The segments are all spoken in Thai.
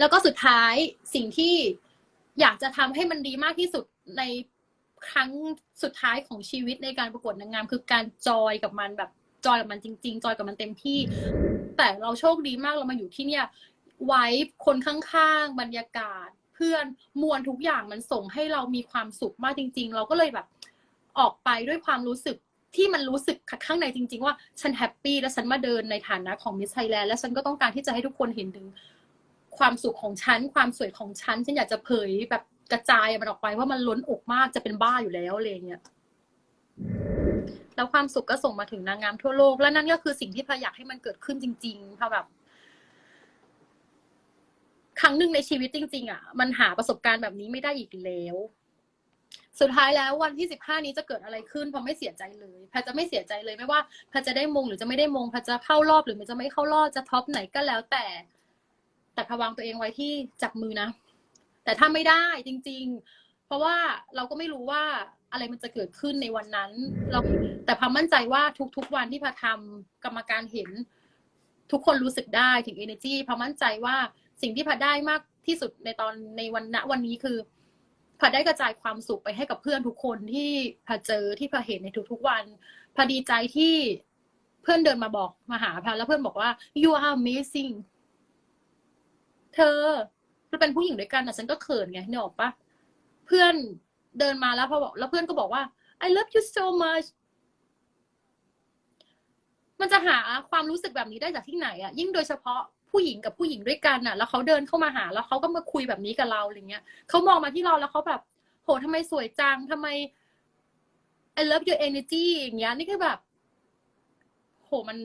แล้วก็สุดท้ายสิ่งที่อยากจะทำให้มันดีมากที่สุดในครั้งสุดท้ายของชีวิตในการประกวดนางงาม คือการจอยกับมันแบบจอยกับมันจริง ๆ จอยกับมันเต็มที่ แต่เราโชคดีมากเรามาอยู่ที่เนี่ยไว้คนข้างๆ บรรยากาศ เพื่อนมวลทุกอย่างมันส่งให้เรามีความสุขมากจริง ๆ เราก็เลยแบบออกไปด้วยความรู้สึกที่มันรู้สึกข้างในจริง ๆ ว่าฉันแฮปปี้และฉันมาเดินในฐานะของมิสไทยแลนด์และฉันก็ต้องการที่จะให้ทุกคนเห็นถึง ความสุขของฉัน ความสวยของฉัน ฉันอยากจะเผยแบบกระจายมันออกไปว่ามันล้นอกมากจะเป็นบ้าอยู่แล้วอะไรเงี้ยแล้วความสุขก็ส่งมาถึงนางงามทั่วโลก และนั่นก็คือสิ่งที่พาอยากให้มันเกิดขึ้นจริงๆพาแบบ ครั้งหนึ่งในชีวิตจริง ๆ อะ มันหาประสบการณ์แบบนี้ไม่ได้อีกแล้ว สุดท้ายแล้ววันที่สิบห้านี้จะเกิดอะไรขึ้นพอไม่เสียใจเลยพรจะไม่เสียใจเลยไม่ว่าพรจะได้มงหรือจะไม่ได้มงพรจะเข้ารอบหรือมันจะไม่เข้ารอบจะท็อปไหนก็แล้วแต่ แต่พะวางตัวเองไว้ที่จับมือนะ แต่ถ้าไม่ได้จริง ๆ เพราะว่าเราก็ไม่รู้ว่าอะไรมันจะเกิดขึ้นในวันนั้น เราแต่พามั่นใจว่าทุกๆวันที่พาทำกรรมการเห็น ทุกคนรู้สึกได้ถึง energy พามั่นใจว่าสิ่งที่พาได้มากที่สุดในตอนในวันณวันนี้คือพาได้กระจายความสุขไปให้กับเพื่อนทุกคนที่พาเจอที่พาเห็นในทุกๆวันพาดีใจที่เพื่อนเดินมาบอกมาหาพาแล้วเพื่อนบอกว่า you are amazing เธอเราเป็นผู้หญิงด้วยกันอะฉันก็เขินไงเนี่ยออกปะเพื่อนเดินมาแล้วพอบอกแล้วเพื่อนก็บอกว่า I love you so much มันจะหาความรู้สึกแบบนี้ได้จากที่ไหนอะยิ่งโดยเฉพาะผู้หญิงกับผู้หญิงด้วยกันอะ แล้วเขาเดินเข้ามาหา แล้วเขาก็มาคุยแบบนี้กับเราอะไรเงี้ยเขามองมาที่เราแล้วเขาแบบ โหทำไมสวยจังทำไม I love your energy อย่างเงี้ย นี่คือแบบ โหมัน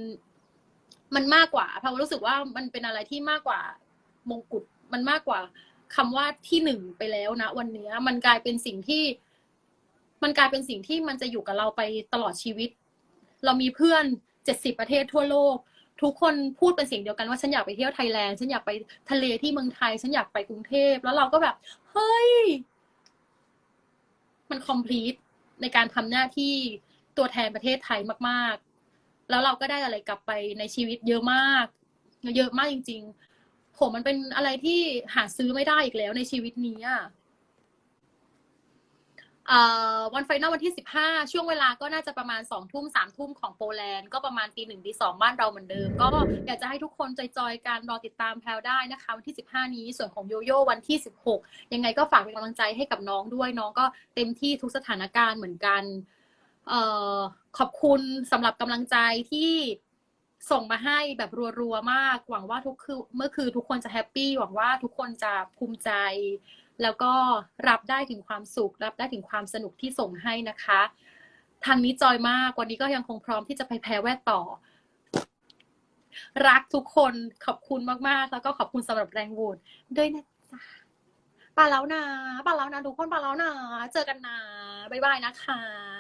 มันมากกว่าพารู้สึกว่ามันเป็นอะไรที่มากกว่า มงกุฎมันมากกว่าคำว่าที่หนึ่งไปแล้วนะวันนี้มันกลายเป็นสิ่งที่ มันกลายเป็นสิ่งที่มันจะอยู่กับเราไปตลอดชีวิต เรามีเพื่อนเจ็ดสิบประเทศทั่วโลก ทุกคนพูดเป็นเสียงเดียวกันว่าฉันอยากไปเที่ยวไทยแลนด์ฉันอยากไปทะเลที่เมืองไทย ฉันอยากไปกรุงเทพแล้วเราก็แบบ เฮ้ย มันคอมพลีทในการทำหน้าที่ตัวแทนประเทศไทยมาก ๆ แล้วเราก็ได้อะไรกลับไปในชีวิตเยอะมาก เยอะมากจริง ๆ ผมมันเป็นอะไรที่หาซื้อไม่ได้อีกแล้วในชีวิตนี้อะวันไฟนอลวันที่สิบห้าช่วงเวลาก็น่าจะประมาณสองทุ่มสามทุ่มของโปแลนด์ก็ประมาณตีหนึ่งตีสองบ้านเราเหมือนเดิม ก็อยากจะให้ทุกคนจอยๆการรอติดตามแพลวได้นะคะ วันที่สิบห้านี้ส่วนของโยโย่วันที่สิบหกยังไงก็ฝากเป็นกำลังใจให้กับน้องด้วยน้องก็เต็มที่ทุกสถานการณ์เหมือนกันเอ่อขอบคุณสำหรับกำลังใจที่ ส่งมาให้แบบรัวๆมาก หวังว่าทุกคือเมื่อคือทุกคนจะแฮปปี้หวังว่าทุกคนจะภูมิใจ แล้วก็รับได้ถึงความสุข รับได้ถึงความสนุกที่ส่งให้นะคะ ทางนี้จอยมากวันนี้ก็ยังคงพร้อมที่จะไปแพ้แวดต่อ รักทุกคนขอบคุณมากๆ แล้วก็ขอบคุณสำหรับแรงโหวตด้วยนะจ๊ะไปแล้วนะไปแล้วนะทุกคนไปแล้วนะเจอกันนะบ๊ายบายนะคะ